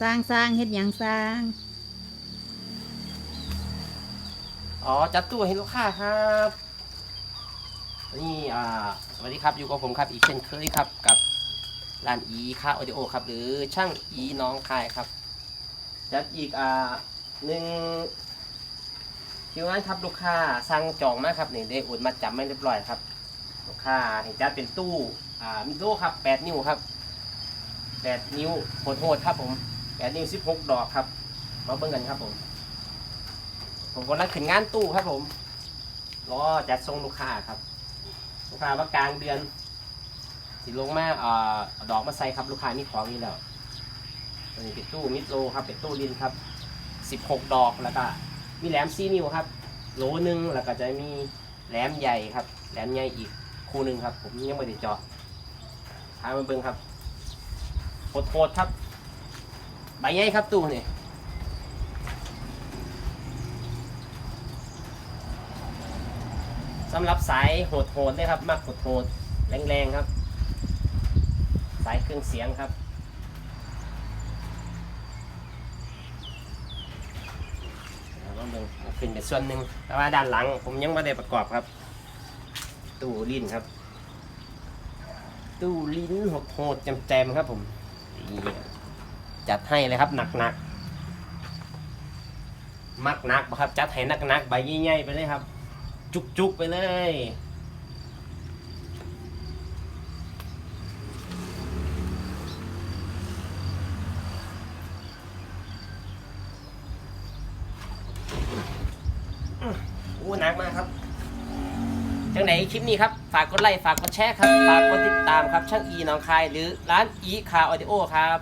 สร้างสร้างเฮ็ดหยังสร้าง อ๋อ จัดตู้ให้ลูกค้าครับ นี่อ่าสวัสดีครับ อยู่กับผมครับอีกเช่นเคยครับกับร้านอีค่าออดิโอครับ หรือช่างอีน้องคายครับ จัดอีกอ่าหนึ่งคิวงานครับลูกค้าสั่งจองมาครับนี่ได้โอนมาจำไม่เรียบร้อยครับ ลูกค้าเห็นจัดเป็นตู้อ่ามิโลครับแปดนิ้วครับแปดนิ้วโหดๆครับผม แปดนิ้วสิบหกดอกครับ มาเบิ่งกันครับผม ผมกำลังขึ้นงานตู้ครับผมรอจัดส่งลูกค้าครับลูกค้าว่ากลางเดือนสิลงมาเอ่อดอกมาใส่ครับลูกค้ามีของอยู่แล้วตัวนี้เป็นตู้มิดโลครับเป็นตู้ลินครับสิบหกดอกแล้วก็มีแหลมซีนิวครับโลหนึ่งแล้วก็จะมีแหลมใหญ่ครับ แหลมใหญ่อีกคู่หนึ่งครับ ผมยังไม่ได้เจาะพามาเบิ่งครับโคตรครับ ใบใหญ่ครับตู้นี่สำหรับสายโหดๆเลยครับมากโหดๆแรงๆครับ สายเครื่องเสียงครับเอาลองดูเอาขึ้นเป็นส่วนหนึ่งแต่ว่าด้านหลังผมยังไม่ได้ประกอบครับ ตู้ลิ้นครับ ตู้ลิ้นโหดๆแจมๆครับผมนี่ จัดให้เลยครับหนักๆมักหนักครับจัดให้หนักๆใบใหญ่ๆไปเลยครับ จุกๆไปเลยโอ้หนักมากครับจังไหนคลิปนี้ครับ ฝากกดไลค์ ฝากกดแชร์ครับ ฝากกดติดตามครับ ช่างอีน้องคาย หรือร้านอีคาออดิโอครับ